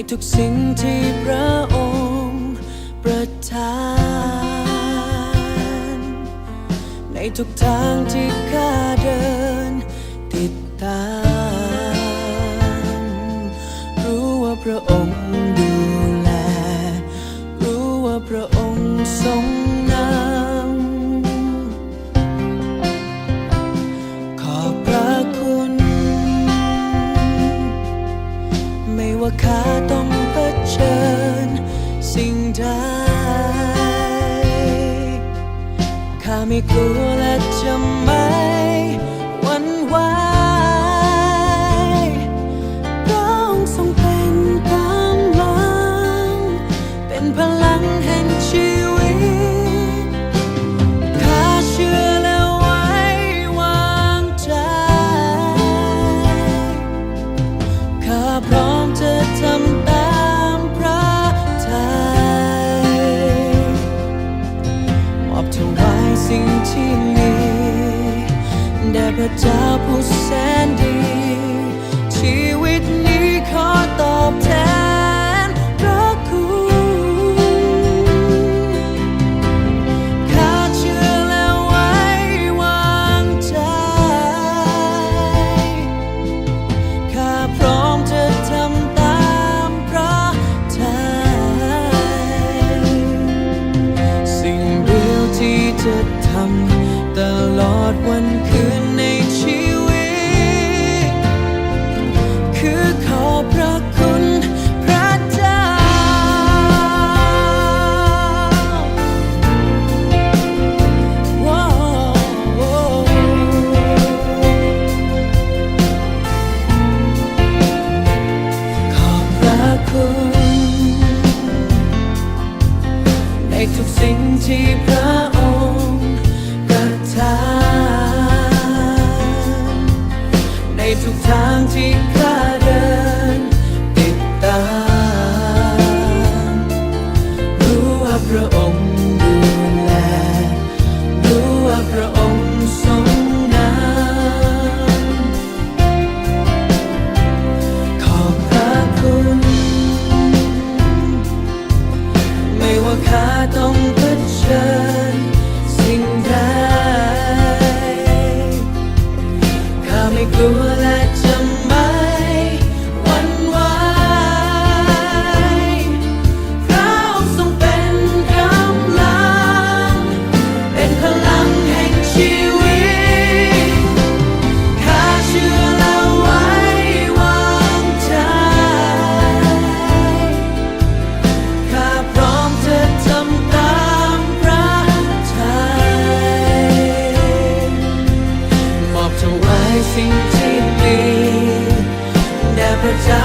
ในทุกสิ่งที่พระองค์ประทาน ในทุกทางที่ข้าเดินติดตาม รู้ว่าพระองค์ดูแล รู้ว่าพระองค์ทรงนำขอบพระคุณ ไม่ว่าข้า ถ้าไม่กลัวและจะไม่หวั่นไหวต้องทรงเป็นกำลังเป็นพลัง แด่พระเจ้าผู้ ทุกสิ่งที่พระองค์ประทานในทุกทางที่ Never die.